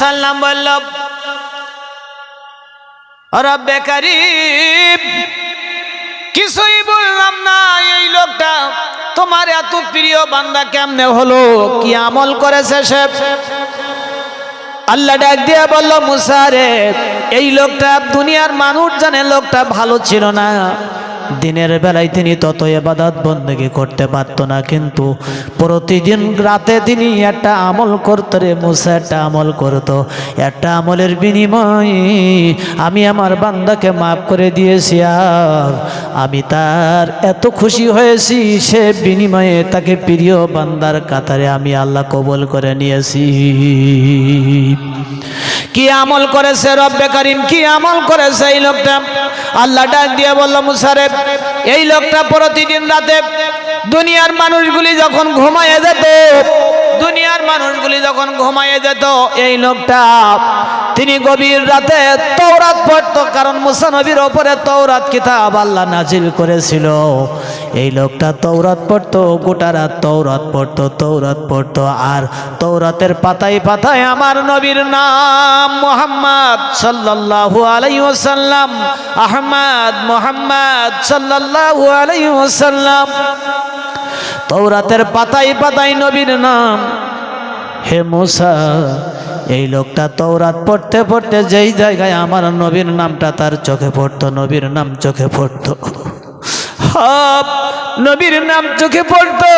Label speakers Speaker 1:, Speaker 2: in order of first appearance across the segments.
Speaker 1: সাল্লাম বলল, রব্বে কিছুই বললাম না, এই লোকটা তোমার এত প্রিয় বান্দা কেমনে হলো? কি আমল করেছে সে? আল্লাহ ডাক দিয়ে বলল মুসারে এই লোকটা দুনিয়ার মানুষ জানে লোকটা ভালো ছিল না। দিনের বেলায় তিনি তত এবাদাত বন্দেগি করতে পারত না, কিন্তু প্রতিদিন রাতে তিনি একটা আমল করতো রে মুসা, একটা আমল করতো। একটা আমলের বিনিময়ে আমি আমার বান্দাকে মাফ করে দিয়েছি আর আমি তার এত খুশি হয়েছি, সে বিনিময়ে তাকে প্রিয় বান্দার কাতারে আমি আল্লাহ কবল করে নিয়েছি। কি আমল করেছে রব্বে করিম? কি আমল করেছে এই লোকটা? আল্লাহ ডাক দিয়ে বলল মুসারেফ এই লোকটা প্রতিদিন রাতে দুনিয়ার মানুষগুলি যখন ঘুমায় যেত দুনিয়ার মানুষগুলি যখন ঘুমাইয়ে যেত, এই লোকটা, তিনি গভীর রাতে তৌরাত পড়তো, কারণ মুসা নবীর ওপরে তৌরাত কিতাব আল্লাহ নাজিল করেছিল। এই লোকটা তৌরাত পড়তো, গোটা রাত তৌরাত পড়তো তৌরাত পড়তো, আর তৌরাতের পাতায় পাতায় আমার নবীর নাম মোহাম্মদ সাল্লাল্লাহু আলাইহি ওয়াসাল্লাম, আহমদ মোহাম্মদ সাল্লাল্লাহু আলাইহি ওয়াসাল্লাম। তৌরাতের পাতাই পাতাই নবীর নাম। হে মুসা, এই লোকটা তৌরাত পড়তে পড়তে যেই জায়গায় আমার নবীর নামটা তার চোখে পড়তো, নবীর নাম চোখে পড়তো। নবীর নাম চোখে পড়তো।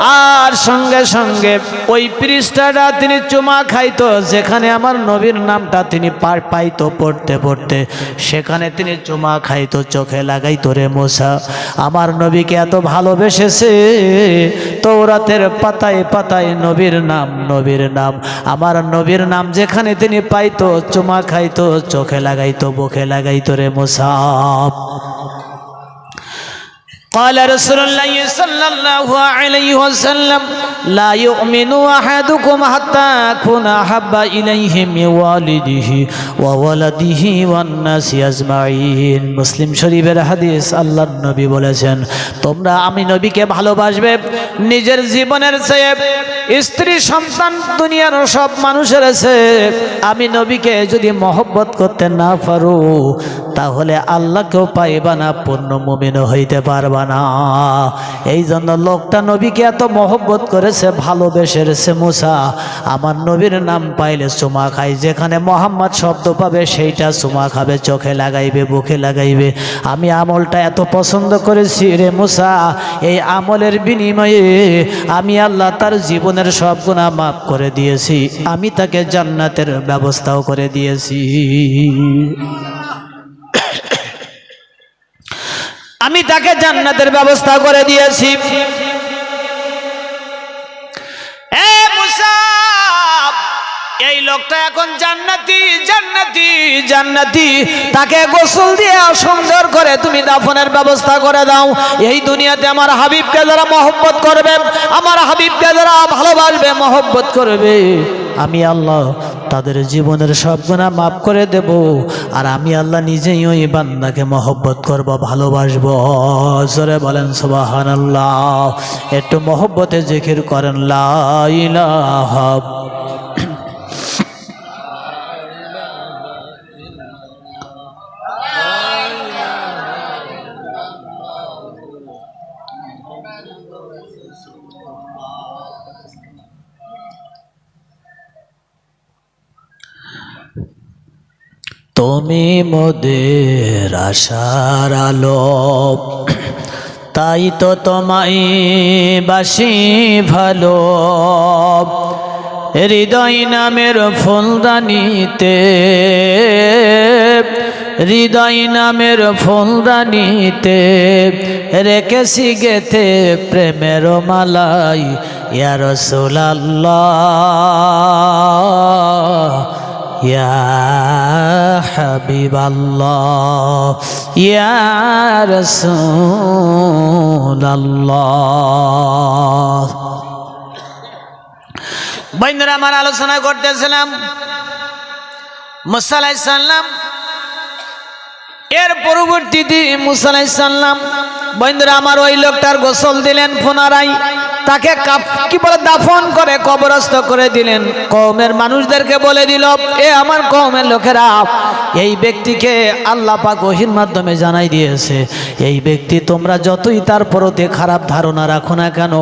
Speaker 1: আর সঙ্গে সঙ্গে ওই পৃষ্ঠাটা তিনি চুমা খাইত, যেখানে আমার নবীর নামটা তিনি পার পাইতো পড়তে পড়তে। সেখানে তিনি চুমা খাইত, চোখে লাগাইত রে মোসা। আমার নবীকে এত ভালোবেসেছে তৌরাতের পাতায় পাতায় নবীর নাম নবীর নাম। আমার নবীর নাম যেখানে তিনি পাইতো, চুমা খাইত, চোখে লাগাইত, বুকে লাগাইত রে মোসা। قال رسول الله صلى الله عليه وسلم لا يؤمن أحدكم حتى أكون أحب إليه من والده وولده والناس أجمعين মুসলিম শরীফের হাদিস আল্লাহর নবী বলেছেন তোমরা আমি নবীকে ভালোবাসবে নিজের জীবনের চেয়ে স্ত্রী সন্তান দুনিয়ার সব মানুষের চেয়ে আমি নবীকে যদি মহব্বত করতে না পারো তাহলে আল্লাহকেও পাইবা না, পূর্ণ মুমিন হইতে পারবা না। এই জন্য লোকটা নবীকে এত মহব্বত করেছে, ভালোবেসেছে মুসা। আমার নবীর নাম পাইলে চুমা খাই, যেখানে মোহাম্মদ শব্দ পাবে সেইটা চুমা খাবে, চোখে লাগাইবে, বুকে লাগাইবে। আমি আমলটা এত পছন্দ করেছি রে মুসা, এই আমলের বিনিময়ে আমি আল্লাহ তার জীবনের সব গুণা মাফ করে দিয়েছি। আমি তাকে জান্নাতের ব্যবস্থাও করে দিয়েছি। আমি তাকে জান্নাতের ব্যবস্থা করে দিয়েছি। এই লোকটা এখন জান্নাতি জান্নাতি জান্নাতি। তাকে গোসল দিয়ে সুন্দর করে তুমি দাফনের ব্যবস্থা করে দাও। এই দুনিয়াতে আমার হাবিবকে যারা মহব্বত করবে, আমার হাবিবকে যারা ভালোবাসবে, মহব্বত করবে। আমি আল্লাহ তাদের জীবনের সব গুণা মাফ করে দেব আর আমি আল্লাহ নিজেই ওই বান্দাকে মহব্বত করব, ভালোবাসবো। জোরে বলেন সবাহান আল্লাহ একটু মহব্বতে জিকির করেন, লা তুমি মোদের আশার আলো। তাই তো তোমায় বাসি ভালো। হৃদয় নামের ফুলদানিতে, হৃদয় নামের ফুলদানিতে রেখেছি গেতে প্রেমের মালাই ইয়ার সোলাল্লাহ يا حبيب الله يا رسول الله বৈন্দরা আমার আলোচনা করতেছিলাম মুসাল্লাম এর পরবর্তীতে মুসা আলাইসাল্লাম বন্ধুরা, আমার ওই লোকটার গোসল দিলেন পুনরায়। তাকে কি বলে, দাফন করে কবরস্থ করে দিলেন। কওমের মানুষদেরকে বলে দিল, এ আমার কওমের লোকেরা, এই ব্যক্তিকে আল্লাহ পাক ওহির মাধ্যমে জানাই দিয়েছে। এই ব্যক্তি তোমরা যতই তার প্রতি খারাপ ধারণা রাখো না কেন,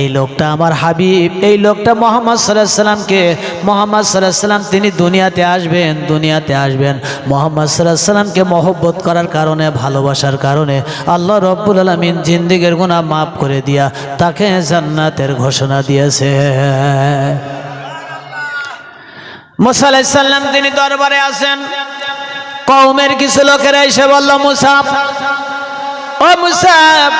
Speaker 1: এই লোকটা আমার হাবিব। এই লোকটা মোহাম্মদ সাল্লাহ সাল্লামকে মোহাম্মদ সাল্লাহ সাল্লাম, তিনি দুনিয়াতে আসবেন দুনিয়াতে আসবেন। মোহাম্মদ সাল্লাহ সাল্লামকে মহব্বত করার কারণে, ভালোবাসার কারণে, আল্লাহ রব্বুল আলমিন জিন্দিগের গুণা মাফ করে দিয়া তাকে জান্নাতের ঘোষণা দিয়েছে। মুসা আলাইসাল্লাম তিনি দরবারে আছেন কৌমের কিছু লোকেরা এসে বলল মুসাফ ও মুসাফ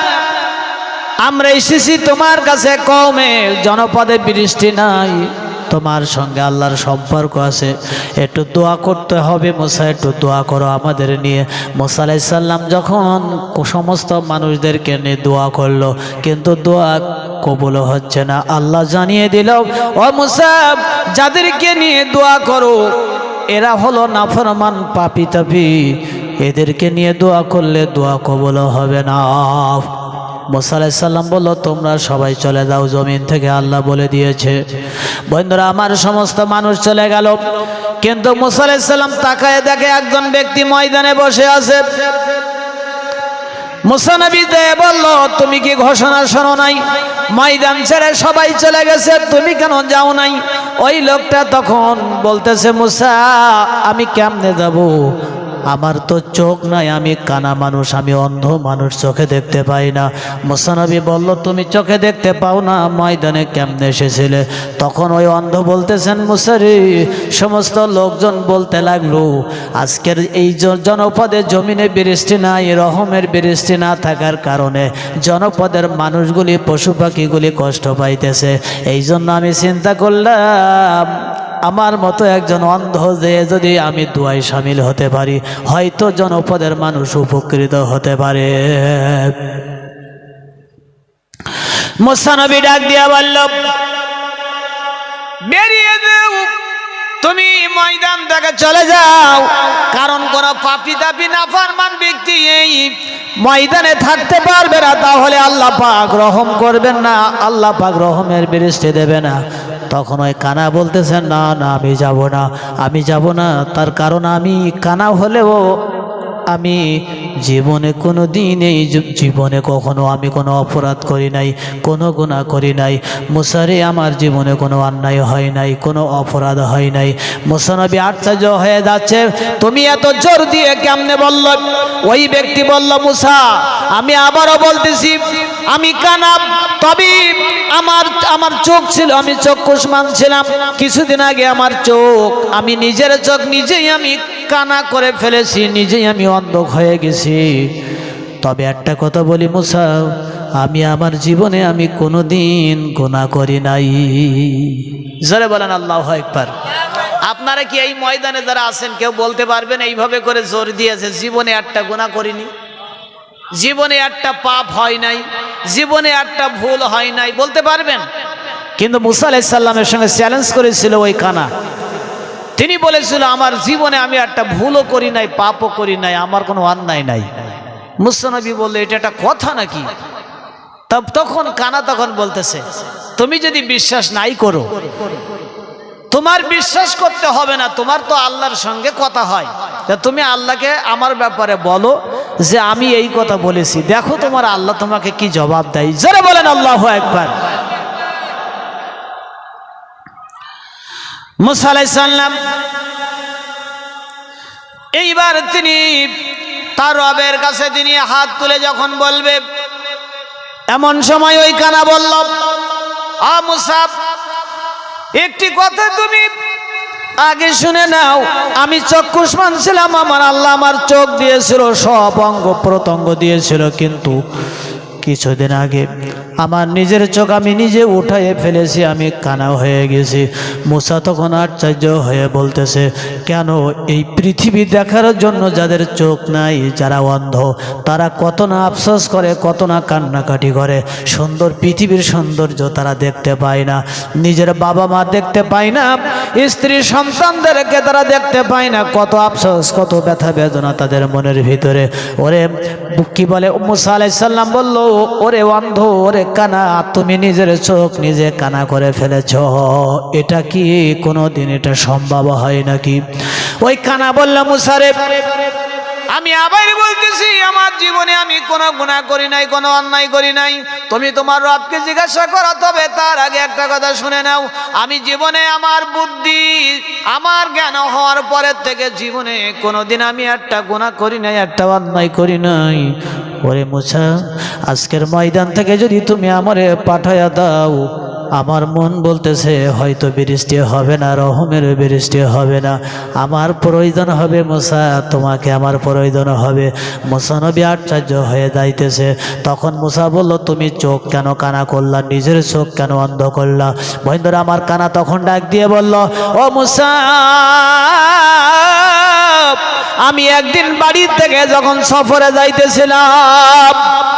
Speaker 1: আমরা এসেছি তোমার কাছে কমে জনপদে বৃষ্টি নাই। তোমার সঙ্গে আল্লাহর সম্পর্ক আছে, একটু দোয়া করতে হবে মুসা, একটু দোয়া করো আমাদের নিয়ে। মুসা আলাইসাল্লাম যখন সমস্ত মানুষদেরকে নিয়ে দোয়া করল, কিন্তু দোয়া কবুল হচ্ছে না। আল্লাহ জানিয়ে দিল, ও মুসা, যাদেরকে নিয়ে দোয়া করো, এরা হলো নাফরমান পাপি তাপি এদেরকে নিয়ে দোয়া করলে দোয়া কবল হবে না। মোসা আলাইসাল্লাম বলল, তোমরা সবাই চলে যাও জমিন থেকে আল্লাহ বলে দিয়েছে। বন্ধুরা, আমার সমস্ত মানুষ চলে গেল। কিন্তু মোসা আলাইসাল্লাম তাকায় দেখে একজন ব্যক্তি ময়দানে বসে আছে। মুসানবী দেয় বলল, তুমি কি ঘোষণা শোনো নাই? ময়দান ছেড়ে সবাই চলে গেছে, তুমি কেন যাও নাই? ওই লোকটা তখন বলতেছে, মুসা, আমি কেমনে যাব? আমার তো চোখ নাই, আমি কানা মানুষ, আমি অন্ধ মানুষ, চোখে দেখতে পাই না। মুসানবী বলল, তুমি চোখে দেখতে পাও না, ময়দানে কেমনে এসেছিলে? তখন ওই অন্ধ বলতেছেন, মুসারি, সমস্ত লোকজন বলতে লাগল, আজকের এই জনপদে জমিনে বৃষ্টি নাই, রহমের বৃষ্টি না থাকার কারণে জনপদের মানুষগুলি, পশু পাখিগুলি কষ্ট পাইতেছে। এই জন্য আমি চিন্তা করলাম আমার মতো একজন অন্ধ যে যদি আমি দুয়ায় সামিল হতে পারি, হয়তো জনপদের মানুষ উপকৃত হতে পারে। মোসানবী ডাক দিয়া বলল, বেরিয়ে দেও তুমি ময়দান থেকে চলে যাও। কারণ কোন পাপি তাপি নাফারমান ব্যক্তি এই ময়দানে থাকতে পারবে না, তাহলে আল্লাহ পাক রহম করবেন না, আল্লাহ পাক রহমের বৃষ্টি দেবে না। তখন ওই কানা বলতেছেন না না, আমি যাব না, আমি যাব না। তার কারণ আমি কানা হলেও আমি জীবনে কোনো দিন এই জীবনে কখনো আমি কোনো অপরাধ করি নাই, কোনো গুণা করি নাই। মুসারে আমার জীবনে কোনো অন্যায় হয় নাই, কোনো অপরাধ হয় নাই। মুসানবী আশ্চর্য হয়ে যাচ্ছে, তুমি এত জোর দিয়ে কেমনে বলল? ওই ব্যক্তি বলল, মুসা, আমি আবারও বলতেছি আমি কানাব তবে আমার আমার চোখ ছিল, আমি চক্ষুষ্মান ছিলাম কিছুদিন আগে আমার চোখ, আমি নিজের চোখ নিজেই আমি কানা করে ফেলেছি, নিজেই আমি অন্ধ হয়ে গেছি। তবে একটা কথা বলি মুসা, আমি আমার জীবনে আমি কোনো দিন গোনা করি নাই। জোরে বলেন আল্লাহ একবার আপনারা কি এই ময়দানে যারা আছেন, কেউ বলতে পারবেন, এইভাবে করে জোর দিয়েছে, জীবনে একটা গোনা করিনি? জীবনে একটা পাপ হয় নাই, জীবনে একটা ভুল হয় নাই, বলতে পারবেন? কিন্তু মুসা আলাইসাল্লামের সঙ্গে চ্যালেঞ্জ করেছিল ওই কানা তিনি বলেছিল, আমার জীবনে আমি একটা ভুলও করি নাই, পাপও করি নাই, আমার কোনো অন্যায় নাই। মুসানবী বলল, এটা একটা কথা নাকি? তখন কানা তখন বলতেছে, তুমি যদি বিশ্বাস নাই করো তোমার বিশ্বাস করতে হবে না, তোমার তো আল্লাহর সঙ্গে কথা হয়। তুমি আল্লাহকে আমার ব্যাপারে বলো যে আমি এই কথা বলেছি। দেখো তোমার আল্লাহ তোমাকে কি জবাব দেয়। জোরে বলেন আল্লাহ একবার মুসা আলাইসাল্লাম এইবার তিনি তার রবের কাছে তিনি হাত তুলে যখন বলবে, এমন সময় ওই কানা বলল, আ মুসাফ একটি কথা তুমি আগে শুনে নাও। আমি চক্ষুষ্মান ছিলাম, আমার আল্লাহ আমার চোখ দিয়েছিল, সব অঙ্গ প্রত্যঙ্গ দিয়েছিল, কিন্তু কিছুদিন আগে আমার নিজের চোখ আমি নিজে উঠাইয়ে ফেলেছি, আমি কানা হয়ে গেছি। মুসা তখন আশ্চর্য হয়ে বলতেছে, কেন এই পৃথিবী দেখার জন্য যাদের চোখ নাই, যারা অন্ধ, তারা কত না আফসোস করে, কত না কান্নাকাটি করে? সুন্দর পৃথিবীর সৌন্দর্য তারা দেখতে পায় না। নিজের বাবা মা দেখতে পায় না স্ত্রী সন্তানদেরকে তারা দেখতে পায় না। কত আফসোস, কত ব্যথা বেদনা তাদের মনের ভিতরে। ওরে, কি বলে মুসা আলাইসাল্লাম বলল, ওরে অন্ধ, ওরে কানা, তুমি নিজের চোখ নিজে কানা করে ফেলেছ। এটা কি কোনো দিন এটা সম্ভব হয় নাকি? ওই কানা বললাম মুসারে আমি আবার বলতেছি, আমার জীবনে আমি কোনো গুণা করি নাই, কোনো অন্যায় করি নাই। তুমি তোমার রবকে জিজ্ঞাসা করো, তবে তার আগে একটা কথা শুনে নাও। আমি জীবনে আমার বুদ্ধি, আমার জ্ঞান হওয়ার পরের থেকে জীবনে কোনোদিন আমি একটা গুণা করি নাই, একটা অন্যায় করি নাই। ওরে মুছা, আজকের ময়দান থেকে যদি তুমি আমারে পাঠাইয়া দাও আমার মন বলতেছে, হয়তো বৃষ্টি হবে না, রহমের বৃষ্টি হবে না। আমার প্রয়োজন হবে মশা তোমাকে আমার প্রয়োজন হবে। মোসানবী আশ্চর্য হয়ে যাইতেছে। তখন মুসা বলল, তুমি চোখ কেন কানা করলা, নিজের চোখ কেন অন্ধ করলা? মহেন্দ্র আমার কানা তখন ডাক দিয়ে বলল, ও মুসা, আমি একদিন বাড়ির থেকে যখন সফরে যাইতেছিলাম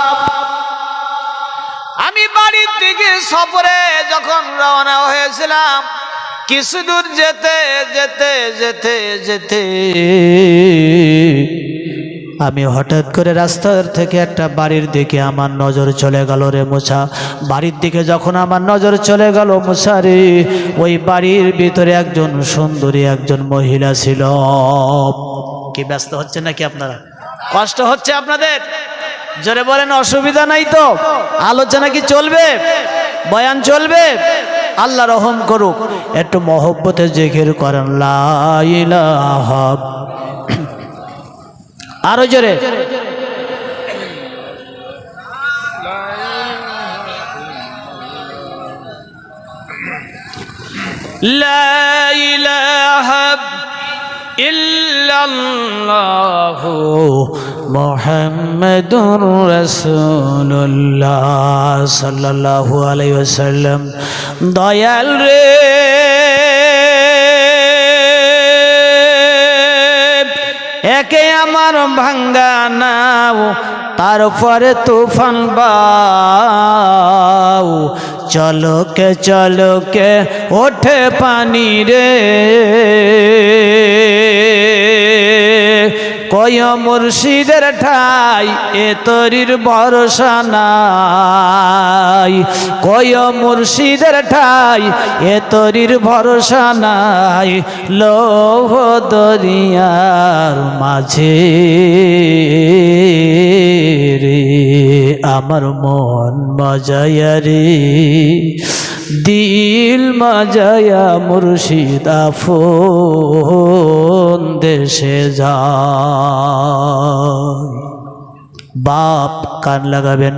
Speaker 1: সফরে যখন রওনা হয়েছিলাম, কিছু দূর যেতে যেতে যেতে যেতে। আমি হঠাৎ করে রাস্তার থেকে একটা বাড়ির দিকে আমার নজর চলে গেল রে মুছা। বাড়ির দিকে যখন আমার নজর চলে গেল মুছা রে, ওই বাড়ির ভিতরে একজন সুন্দরী একজন মহিলা ছিল। কি ব্যস্ত হচ্ছে নাকি আপনারা? কষ্ট হচ্ছে আপনাদের? জোরে বলেন, অসুবিধা নাই তো? আলোচনা কি চলবে? বয়ান চলবে আল্লাহ রহম করুক একটু মহব্বতে জেগের করেন লাইলাহ আরো জোরে لا إله إلا الله মোহাম্মদ রসুল্লাহ সাল্লাল্লাহু আলাইহি দয়াল রে। একে আমার ভাঙ্গা নাও, তারপরে তুফান বাউ চলকে চলকে ওঠে পানি রে। কয় মুর্শিদের ঠাই, এ তরির ভরসা নাই। কয় মুর্শিদের ঠাই, এ তরির ভরসা নাই। লোভ দরিয়ার মাঝে রে, আমার মন মজায়া রে। দিল মজায়া মুর্শিদ আফন দেশে যায়। বাপ কান লাগাবেন।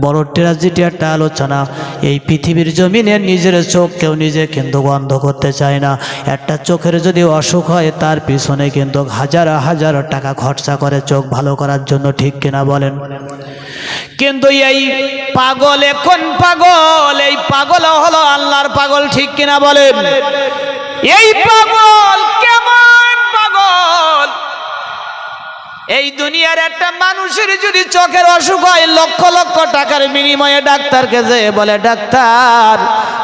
Speaker 1: বড় ট্র্যাজেডি একটা আলোচনা। এই পৃথিবীর জমিনে নিজের চোখ কেউ নিজে কিন্তু বন্ধ করতে চায় না। একটা চোখের যদি অসুখ হয়, তার পিছনে কিন্তু হাজার হাজার টাকা খরচা করে চোখ ভালো করার জন্য ঠিক কিনা বলেন? কিন্তু এই পাগল, এখন পাগল, এই পাগল হলো আল্লাহর পাগল, ঠিক কিনা বলেন? এই পাগল, কেমন পাগল? এই দুনিয়ার একটা মানুষের যদি চোখের অসুখ হয়, লক্ষ লক্ষ টাকার বিনিময়ে ডাক্তারকে যে বলে, ডাক্তার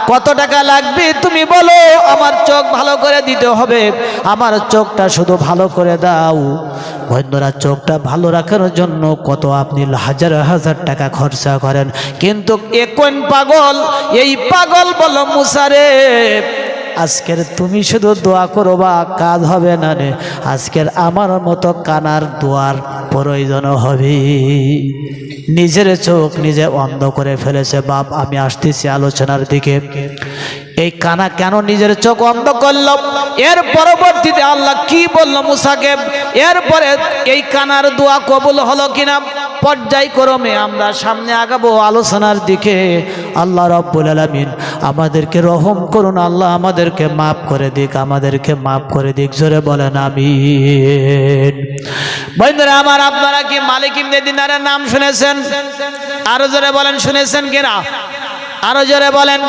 Speaker 1: কত টাকা লাগবে তুমি বলো, আমার চোখ ভালো করে দিতে হবে। আমার চোখটা শুধু ভালো করে দাও। বন্ধুরা, চোখটা ভালো রাখার জন্য কত আপনি হাজার হাজার টাকা খরচা করেন। কিন্তু এ কোন পাগল? এই পাগল বলো মুসারে আজকের তুমি শুধু দোয়া করো বা কাজ হবে না রে। আজকের আমার মতো কানার দোয়ার প্রয়োজন হবে। নিজের চোখ নিজে অন্ধ করে ফেলেছে। বাপ, আমি আসতেছি আলোচনার দিকে। এই কানা কেন নিজের চোখ অন্ধ করল এর পরবর্তীতে আল্লাহ কি বলল মুসাকে? এরপরে এই কানার দোয়া কবুল হলো কিনা? পর্যায়ক্রমে আমরা সামনে আগাবো আলোচনার দিকে। আল্লাহ রব্বুল আলমিন আমাদেরকে রহম করুন, আল্লাহ আমাদেরকে মাফ করে দিক, আমাদেরকে মাফ করে দিক। জোরে বলেন আমি বন্ধুরা, আমার আপনারা কি মালিক ইমনে দিনারের নাম শুনেছেন? আরও জোরে বলেন, শুনেছেন কিনা? আরও জোরে বলেন,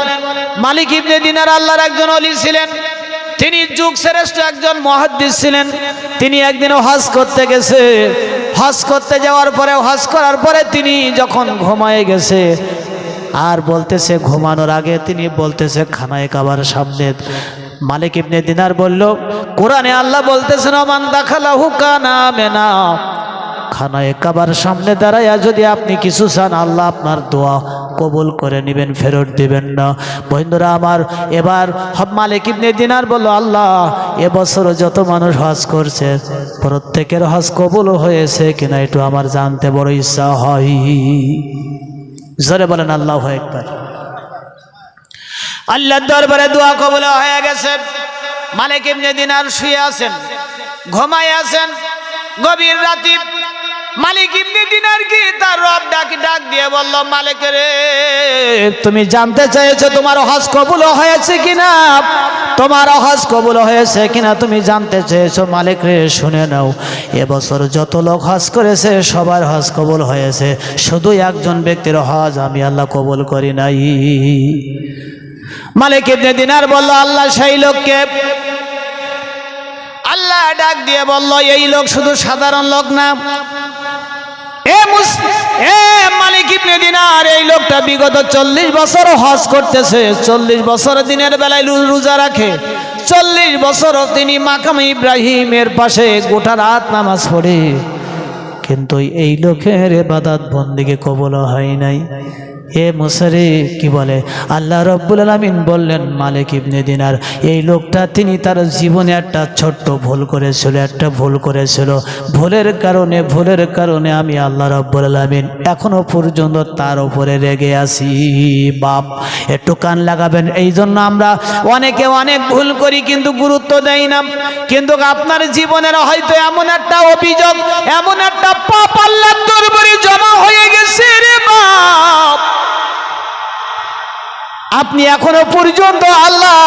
Speaker 1: মালিক ইবনে দিনার আল্লাহর একজন অলি ছিলেন। তিনি যুগ শ্রেষ্ঠ একজন মহাদ্দিস ছিলেন। তিনি একদিন হজ করতে গেছে। হজ করতে যাওয়ার পরে হজ করার পরে তিনি যখন ঘুমায় গেছে, আর বলতেছে ঘুমানোর আগে তিনি বলতেছে, খানায় কাবার সামনে। মালিক ইবনে দিনার বলল, কোরআনে আল্লাহ বলতেছেন অমান দাখালাহু কানা মেনা। খানায় কাবার সামনে দাঁড়াইয়া যদি আপনি কিছু চান, আল্লাহ আপনার দোয়া কবুল করে নেবেন, ফেরত দিবেন না। বন্ধুরা আমার, এবার মালিক ইবনে দিনার বলল, আল্লাহ এবছর যত মানুষ হজ করছে, প্রত্যেকের হজ কবুল হয়েছে কিনা একটু আমার জানতে বড় ইচ্ছা হয়। জোরে বলেন, আল্লাহ একবার আল্লাহর দরবারে দোয়া কবুল হয়ে গেছে। মালিক ইবনে দিনার শুয়ে আছেন ঘুমায় আছেন, গভীর রাতে মালিক ইবনে দিনার কি? তার রব ডাক ডাক দিয়ে বলল, মালিক রে, তুমি জানতে চাইছো তোমার হজ কবুল হয়েছে কিনা? তোমার হজ কবুল হয়েছে কিনা তুমি জানতে চেয়েছো? মালিক রে, শুনে নাও, এবছর যত লোক হজ করেছে, সবার হজ কবুল হয়েছে। শুধু একজন ব্যক্তির হজ আমি আল্লাহ কবুল করি নাই। মালিক ইবনে দিনার বলল, আল্লাহ সেই লোককে আল্লাহ ডাক দিয়ে বলল, এই লোক শুধু সাধারণ লোক না এ এ এই লোকটা বিগত চল্লিশ চল্লিশ দিনের বেলায় রাখে। চল্লিশ তিনি ইব্রাহিমের পাশে নামাজ পড়ে। কিন্তু এই লোকের এবাদাত বন্দিকে কবল হয় নাই। এ মুসারে কি বলে? আল্লাহ রব্বুল আলমিন বললেন, মালিক ইবনে দিনার, এই লোকটা তিনি তার জীবনে একটা ছোট্ট ভুল করেছিল, একটা ভুল করেছিল। ভুলের কারণে ভুলের কারণে আমি আল্লাহ রব্বুল আলমিন এখনও পর্যন্ত তার উপরে রেগে আছি। বাপ, একটু কান লাগাবেন। এই জন্য আমরা অনেকে অনেক ভুল করি কিন্তু গুরুত্ব দেই না। কিন্তু আপনার জীবনের হয়তো এমন একটা অভিযোগ, এমন একটা পাপ আল্লাহর দরবারে জমা হয়ে গেছে রে বাপ। আপনি এখনও পর্যন্ত আল্লাহ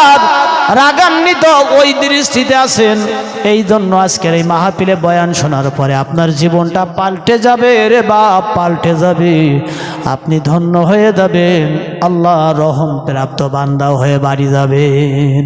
Speaker 1: রাগান্বিত ওই দৃষ্টিতে আছেন। এই জন্য আজকের এই মাহফিলে বয়ান শোনার পরে আপনার জীবনটা পাল্টে যাবে রে বাপ, পাল্টে যাবে। আপনি ধন্য হয়ে যাবেন। আল্লাহ রহম প্রাপ্ত বান্দা হয়ে বাড়ি যাবেন।